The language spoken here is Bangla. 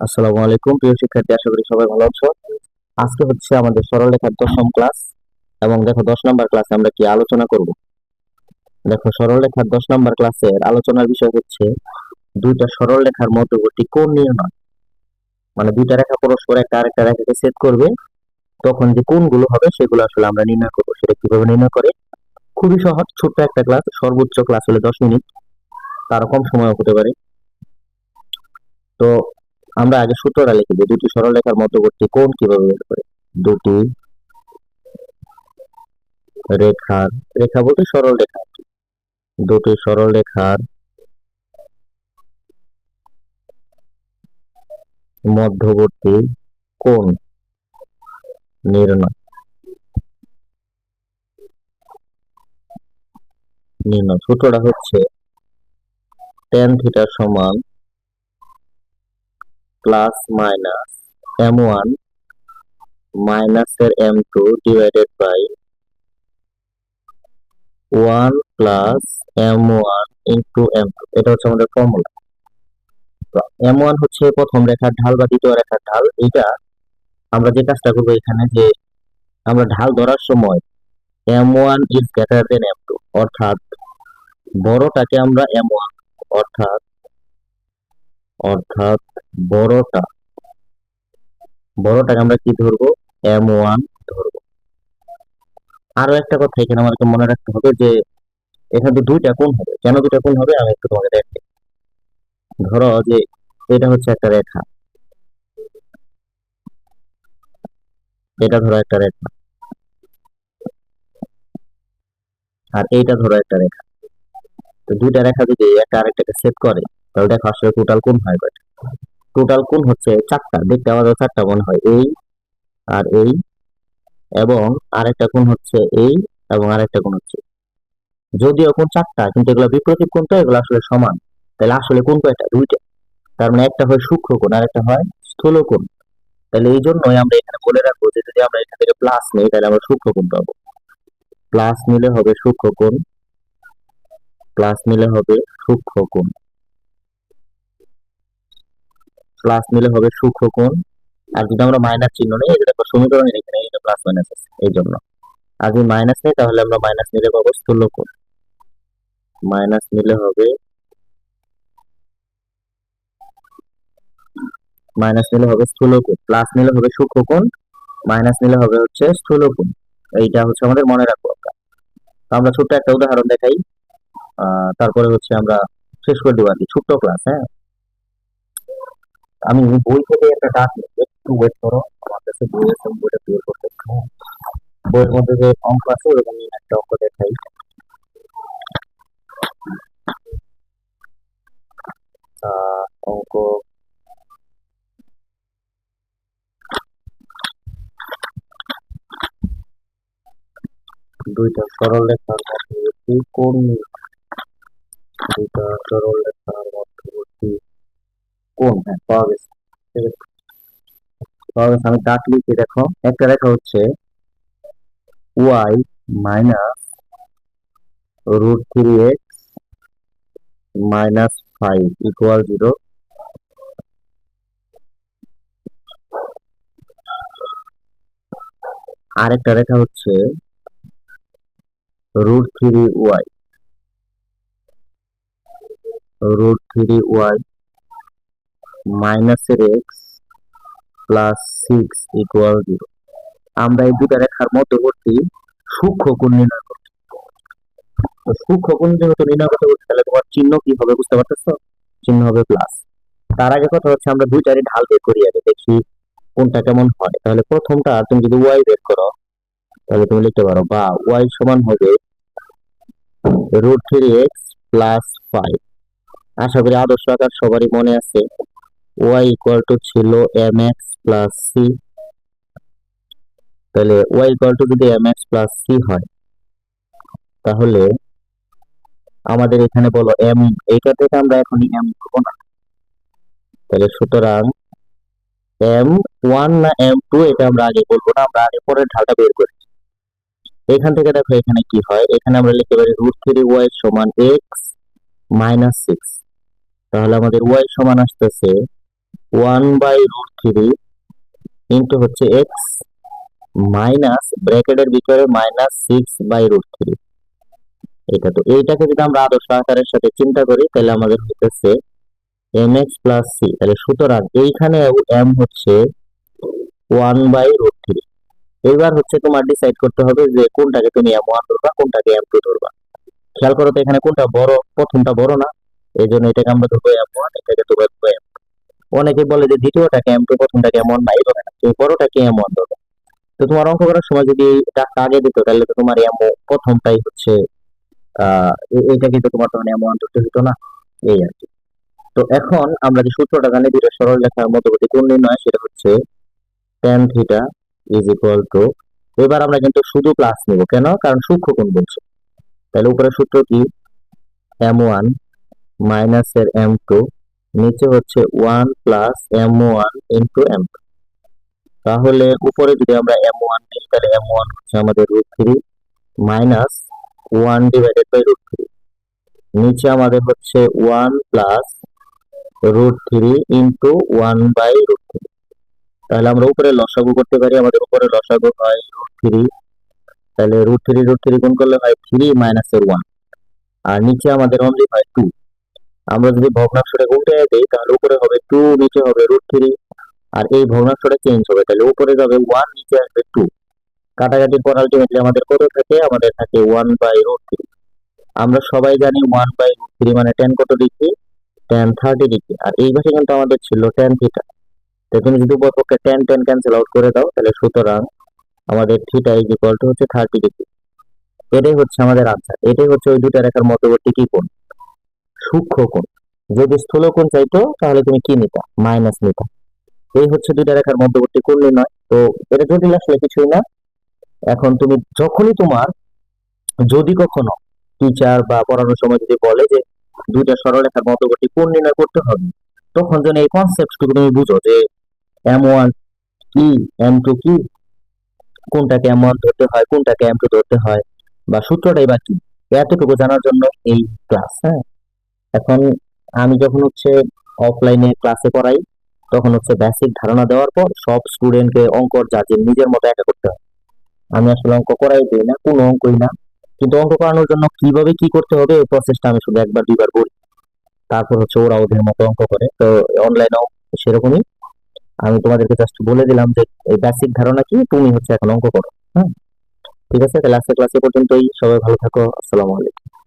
আসসালামু আলাইকুম, প্রিয় শিক্ষার্থী, আশা করি সবাই ভালো আছো। আজকে হচ্ছে আমাদের সরলরেখার দশম ক্লাস এবং দেখো দশ নম্বর ক্লাসে আমরা কি আলোচনা করব? দেখো সরলরেখার দশ নম্বর ক্লাসের আলোচনার বিষয় হচ্ছে দুইটা সরলরেখার মধ্যবর্তী কোণ নির্ণয়। মানে দুইটা রেখা পরস্পর একটা আরেকটা রেখাকে সেট করবে, তখন যে কোণগুলো হবে সেগুলো আসলে আমরা নির্ণয় করব, সেটা কীভাবে নির্ণয় করে? খুবই সহজ, ছোট্ট একটা ক্লাস, সর্বোচ্চ ক্লাস হলে দশ মিনিট, তারও কম সময় হতে পারে। তো আমরা আগে সূত্রটা লিখে দিই, দুটি সরলরেখার মধ্যবর্তী কোণ কীভাবে বের করে? দুটি রেখার, রেখা বলতে সরল রেখা দুটি সরল রেখার মধ্যবর্তী কোণ নির্ণয় নির্ণয়। সূত্রটা হচ্ছে tan থিটা সমান প্লাস মাইনাস এম ওয়ান মাইনাসের M two divided by one plus M one into M two এটা হচ্ছে আমাদের ফর্মুলা এম ওয়ান হচ্ছে প্রথম রেখার ঢাল বা দ্বিতীয় রেখার ঢাল। এইটা আমরা যে কাজটা করব এখানে যে আমরা ঢাল ধরার সময় M one is greater than M two অর্থাৎ বড়টাকে আমরা এম ওয়ান অর্থাৎ অর্থাৎ বড়টা। বড়টাকে আমরা কি ধরবো? এম ওয়ান ধরবো। আরও একটা কথা এখানে আমাদেরকে মনে রাখতে হবে যে, এখানে তো দুইটা কোণ হবে, কেন দুইটা কোণ হবে? আমি একটু তোমাকে দেখাই। ধরো যে, এটা হচ্ছে একটা রেখা। এটা ধরো একটা রেখা। আর এইটা ধরো একটা রেখা। তো দুইটা রেখা যদি একটা আরেকটাকে সেট করে তাহলে দেখো আসলে টোটাল কোণ হয় কয়টা? টোটাল কোণ হচ্ছে চারটা। দেখতে আমাদের চারটা মনে হয়। এই আর এই এবং আরেকটা কোণ হচ্ছে এই এবং আরেকটা কোণ হচ্ছে যদিও কোণ চারটা, কিন্তু এগুলো বিপরীত কোণ তো এগুলো আসলে সমান। তাহলে আসলে কোণ কয়টা? দুইটা। তার মানে একটা হয় সূক্ষ্ম কোণ আর একটা হয় স্থূল কোণ। তাহলে এই জন্যই আমরা এখানে বলে রাখব যে যদি আমরা এখান থেকে প্লাস নিই, তাহলে আমরা সূক্ষ্ম কোণ পাবো। প্লাস নিলে হবে সূক্ষ্ম কোণ প্লাস নিলে হবে সূক্ষ্ম কোণ। প্লাস নিলে হবে সূক্ষ্ম কোণ। আর যদি আমরা মাইনাস চিহ্ন নেই এটা দেখো সমীকরণের এখানে এটা প্লাস মাইনাস আছে, এই জন্য। আর যদি মাইনাস নেই, তাহলে আমরা মাইনাস নিলে পাবো স্থূল কোণ। মাইনাস নিলে হবে মাইনাস নিলে হবে স্থূল কোণ। প্লাস নিলে হবে সূক্ষ্ম কোণ মাইনাস নিলে হবে হচ্ছে স্থূল কোণ। এইটা হচ্ছে আমাদের মনে রাখব আমরা। তো আমরা ছোট্ট একটা উদাহরণ দেখাই। তারপরে হচ্ছে আমরা শেষ করে দেবো আর কি। ছোট্ট ক্লাস হ্যাঁ? আমি বই থেকে একটা ডাক একটু ওয়েট করো, আমার কাছে বই আছে বইটা বের করতে। বইয়ের মধ্যে যে অঙ্ক আছে ওরকম একটা অঙ্ক দেখাই অঙ্ক দুইটা সরল মধ্যবর্তী কোণ নির্ণয়। দুইটা সরল লেখার মধ্যবর্তী কোণ হ্যাঁ পাওয়া গেছে। পাওয়া গেছে, আমি দাগ লিখে দেখো। একটা রেখা হচ্ছে Y minus root three X minus five equal zero আরেকটা রেখা হচ্ছে root three Y root three Y মাইনাসের X plus six equal zero আমরা এই দুটা রেখার মধ্যবর্তী সূক্ষ্ম কোণ নির্ণয় করছি তো সূক্ষ্ম কোণ যেহেতু নির্ণয় করতে বলছি, তাহলে তোমার চিহ্ন কি হবে বুঝতে পারতেছো? চিহ্ন হবে প্লাস তার আগে কথা হচ্ছে আমরা দুইটারই ঢাল বের করি, আগে দেখি কোনটা কেমন হয়। তাহলে প্রথমটা তুমি যদি ওয়াই বের করো, তাহলে তুমি লিখতে পারো বা ওয়াই সমান হবে root three X plus five আশা করি আদর্শ আকার সবারই মনে আছে। ওয়াই ইকুয়াল টু ছিল এম এক্স প্লাস সি তাহলে ওয়াই ইকুয়াল টু যদি এম এক্স প্লাস সি হয়, তাহলে আমাদের এখানে বলো এম এইটা থেকে আমরা এখন এম করব না। তাহলে সুতরাং এম ওয়ান না এম টু এটা আমরা আগে বলব না, আমরা আগে পরের ঢালটা বের করি। এখান থেকে দেখো এখানে কি হয়, এখানে আমরা লিখতে পারি রুট থ্রি ওয়াই সমান এক্স মাইনাস সিক্স তাহলে আমাদের ওয়াই সমান আসতেছে one by root three into হচ্ছে এক্স মাইনাস ব্র্যাকেটের ভিতরে minus six by root three. এটা তো এইটাকে যদি আমরা আদর্শ আকারের সাথে চিন্তা করি, তাহলে আমাদের হইতেছে এম এক্স প্লাস সি। তাহলে সুতরাং এইখানে এম হচ্ছে ওয়ান বাই রুট থ্রি। এবার হচ্ছে তোমার ডিসাইড করতে হবে যে কোনটাকে তুমি এম ওয়ান ধরবা, কোনটাকে এম টু ধরবা। খেয়াল করো তো এখানে কোনটা বড়, প্রথমটা বড় না। এই জন্য এটাকে আমরা ধরবো এম ওয়ান, এটাকে ধরবো এম অনেকে বলে যে দ্বিতীয়টাকে এম টু প্রথমটাকে এম ওয়ান না তুমি বড়টাকে এম ওয়ান ধরবে তো তোমার অঙ্ক করার সময় যদি এটা আগে দিত, তাহলে তো তোমার এম প্রথমটাই হচ্ছে, আহ এ- এইটা কিন্তু তোমার তখন এম ওয়ান ধরতে হতো না, এই আর কি। তো এখন আমরা যে সূত্রটা জানি, দুইটা সরল রেখার মধ্যবর্তী কোণ নির্ণয়, সেটা হচ্ছে tan theta is equal to এবার আমরা কিন্তু শুধু প্লাস নিব। কেন? কারণ সূক্ষ্ম কোণ বলছে। তাহলে উপরে সূত্র কি? এম ওয়ান মাইনাস এর এম টু নিচে হচ্ছে one plus M one into M তাহলে উপরে যদি আমরা এম ওয়ান নিই, তাহলে এম ওয়ান হচ্ছে আমাদের root three minus one divided by root three নিচে আমাদের হচ্ছে one plus root three into one by root three তাহলে আমরা উপরে লসাগু করতে পারি, আমাদের উপরে লসাগু হয় রুট থ্রি তাহলে রুট থ্রি রুট থ্রি গুণ করলে হয় থ্রি মাইনাস এর ওয়ান আর নিচে আমাদের অনলি হয় টু আমরা যদি ভগ্নাংশটা উল্টে দিই, তাহলে উপরে হবে টু নিচে হবে রুট থ্রি আর এই ভগ্নাংশটা চেঞ্জ হবে। তাহলে উপরে যাবে ওয়ান নিচে আসবে টু কাটাকাটির পর আলটিমেটলি আমাদের কত থাকে? আমাদের থাকে ওয়ান বাই রুট থ্রি আমরা সবাই জানি ওয়ান বাই রুট থ্রি মানে টেন কত ডিগ্রি? Tan thirty degree. আর এই পাশে কিন্তু আমাদের ছিল টেন থিটা তো তুমি যদি উপর পক্ষে টেন টেন ক্যান্সেল আউট করে দাও, তাহলে সুতরাং আমাদের থিটা ইজ ইকুয়াল টু হচ্ছে থার্টি ডিগ্রি। এটাই হচ্ছে আমাদের আনসার এটাই হচ্ছে ওই দুটা রেখার মধ্যবর্তী কি কোণ সূক্ষ্ম কোণ যদি স্থূল কোণ চাইতো, তাহলে তুমি কি নিতা? মাইনাস নিতা। এই হচ্ছে দুইটা রেখার মধ্যবর্তী কোণ নির্ণয়। তো এটা জটিল আসলে কিছুই না। এখন তুমি যখনই তোমার, যদি কখনো টিচার বা পড়ানোর সময় যদি বলে যে দুইটা মধ্যবর্তী কোণ নির্ণয় করতে হবে, তখন যেন এই কনসেপ্টটুকু তুমি বুঝো যে এম ওয়ান কি এম টু কি, কোনটাকে এম ওয়ান ধরতে হয়, কোনটাকে এম টু ধরতে হয়, বা সূত্রটাই বা কি? এতটুকু জানার জন্য এই ক্লাস হ্যাঁ? এখন আমি যখন হচ্ছে অফলাইনে ক্লাসে পড়াই, তখন হচ্ছে বেসিক ধারণা দেওয়ার পর সব স্টুডেন্টকে অঙ্ক যা যে নিজের মতো একা করতে হয়। আমি আসলে অঙ্ক করাই দিই না, কোনো অঙ্কই না। কিন্তু অঙ্ক করানোর জন্য কীভাবে কি করতে হবে, এই প্রসেসটা আমি শুধু একবার, দুইবার বলি তারপর হচ্ছে ওরা ওদের মতো অঙ্ক করে। তো অনলাইনেও সেরকমই। আমি তোমাদেরকে জাস্ট বলে দিলাম যে এই বেসিক ধারণা কি, তুমি হচ্ছে এখন অঙ্ক করো হ্যাঁ? ঠিক আছে? তাহলে আজকে ক্লাসে পর্যন্তই। সবাই ভালো থাকো। আসসালামু আলাইকুম।